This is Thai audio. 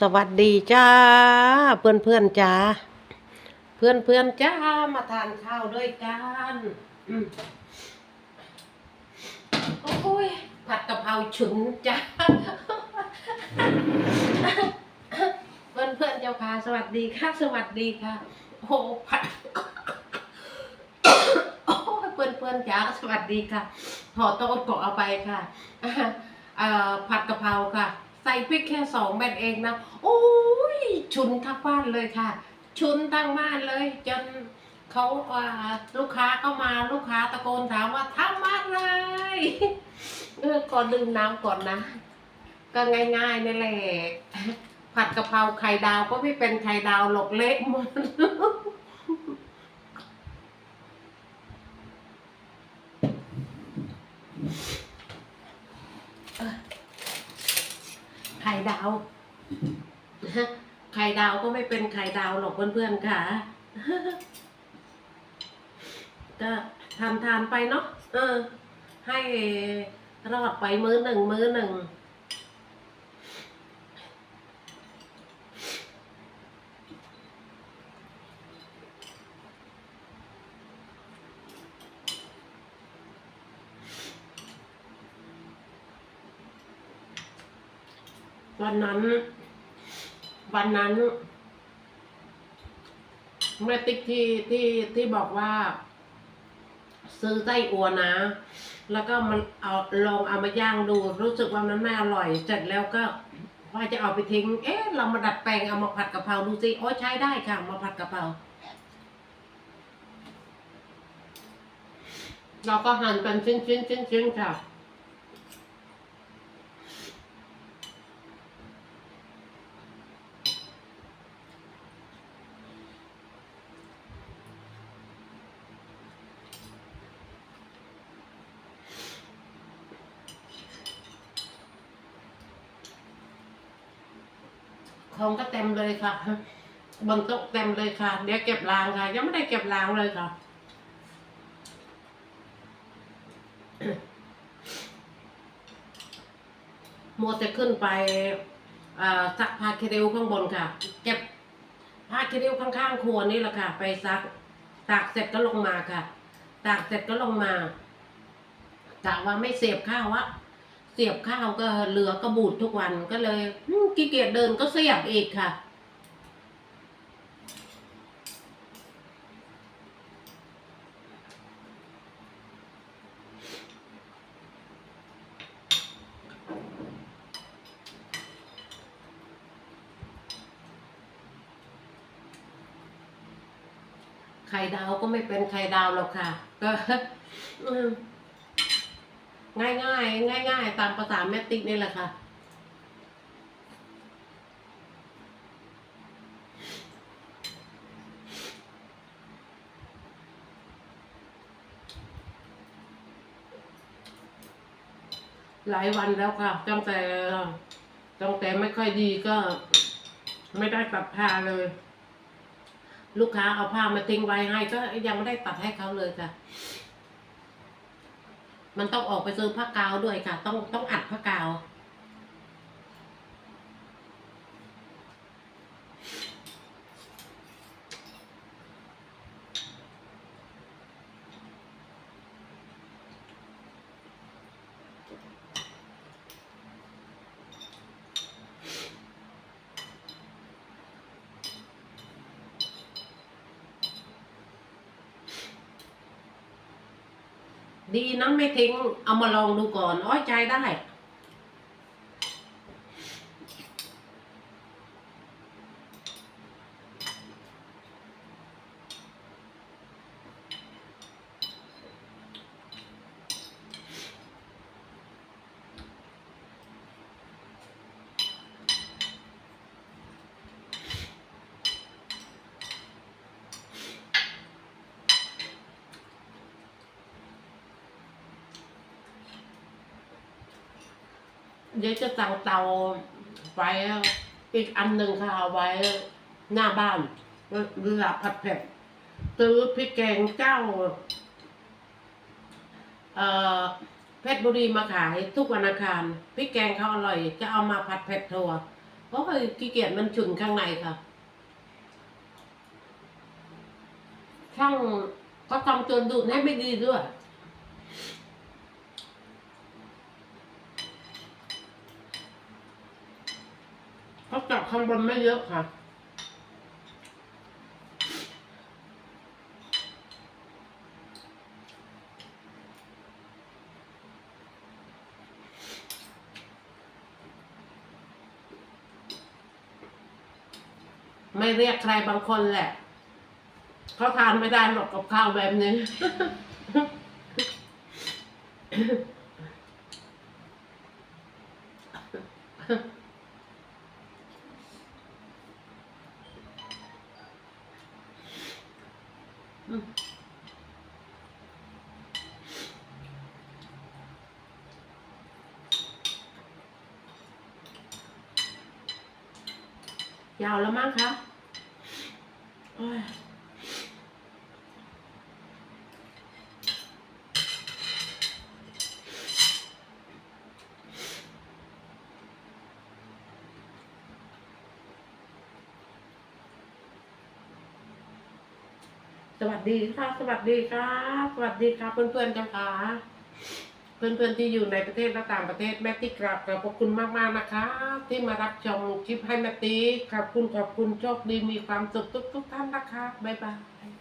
สวัสดีจ้า เพื่อนเพื่อนจ้า เพื่อนเพื่อนจ้ามาทานข้าวด้วยกันโอ้ยผัดกะเพราฉุนจ้าเพื่อนเพื่อนเจ้าค่ะสวัสดีค่ะ สวัสดีค่ะโอ้ผัดโอ้เพื่อนเพื่อนจ้าสวัสดีค่ะถอดโต๊ะกเอาไปค่ะเอ่อผัดกะเพราค่ะ ใส่พริกแค่สองเม็ดเองนะโอ้ยชุนทั้งบ้านเลยค่ะ ชุนทั้งบ้านเลย จนเขาลูกค้าก็มาลูกค้าตะโกนถามว่าทำอะไรเออก่อนดื่มน้ำก่อนนะ ก็ง่ายๆนี่แหละผัดกะเพราไข่ดาวก็ไม่เป็นไข่ดาวหลกเล็กหมด ไข่ ดาวไข่ดาวก็ไม่เป็นไข่ดาวหรอกเพื่อนๆค่ะ ก็ทานทานไปเนาะเออ ให้รอดไปมื้อหนึ่งมื้อหนึ่ง วันนั้น วันนั้น แม่ติ๊กที่ที่ที่บอกว่า ซื้อไส้อัวนะ แล้วก็มันเอาลองเอามาย่างดูรู้สึกว่ามันไม่อร่อย เสร็จแล้วก็ว่าจะเอาไปทิ้ง เอ๊ะ เรามาดัดแปลงเอามาผัดกะเพราดูสิโอ้ใช้ได้ค่ะ มาผัดกะเพราเราก็หั่นเป็นชิ้นชิ้นชิ้นชิ้นๆค่ะ ของก็เต็มเลยค่ะบนโต๊ะเต็มเลยค่ะ เดี๋ยวเก็บล้างค่ะ ยังไม่ได้เก็บล้างเลยค่ะ มัวแต่ขึ้นไปซักผ้าคีริ้วข้างบนค่ะ เก็บผ้าคีริ้วข้างๆครัวนี่แหละค่ะ ไปซัก ตากเสร็จก็ลงมาค่ะ ตากเสร็จก็ลงมากะว่าไม่เสียบข้าววะ เสียบข้าวก็เหลือก็บูดทุกวันก็เลยขี้เกียจเดินก็เสียบอีกค่ะ ไข่ดาวก็ไม่เป็นไข่ดาวหรอกค่ะ ก็ ง่ายง่ายง่ายง่ายตามภาษาแมตติกนี่แหละค่ะ หลายวันแล้วค่ะตั้งแต่ตั้งแต่ไม่ค่อยดีก็ ไม่ได้ตัดผ้าเลย ลูกค้าเอาผ้ามาทิ้งไว้ให้ก็ยังไม่ได้ตัดให้เขาเลยค่ะ มันต้องออกไปซื้อผ้ากาวด้วยค่ะ ต้องต้องอัดผ้ากาว ดีนะไม่ทิ้งเอามาลองดูก่อนอ้อยใจได้ เดี๋ยวจะสั่งเตาไว้อีกอันหนึ่งค่ะเอาไว้หน้าบ้านเวลาผัดเผ็ดซื้อพริกแกงเจ้าเอ่อเพชรบุรีมาขายทุกวันอังคารพริกแกงเขาอร่อย จะเอามาผัดเผ็ดถั่วโอ้ราะว่าขี้เกียจมันฉุนข้างในค่ะ ช่างก็ทำจนดูดให้ไม่ดีด้วย เขาจับข้างบนไม่เยอะค่ะ ไม่เรียกใครบางคนแหละ เขาทานไม่ได้หรอกกับข้าวแบบนี้ ยาวแล้วมั้งคะสวัสดีค่ะ สวัสดีค่ะสวัสดีค่ะเพื่อนๆเจ้าค่ะ เพื่อนๆที่อยู่ในประเทศและต่างประเทศแม่ติ๊กกราบขอบพระคุณมากๆนะคะ ที่มารับชมคลิปให้แม่ติ๊กขอบคุณขอบคุณโชคดีมีความสุขทุกๆท่านนะคะบ๊ายบาย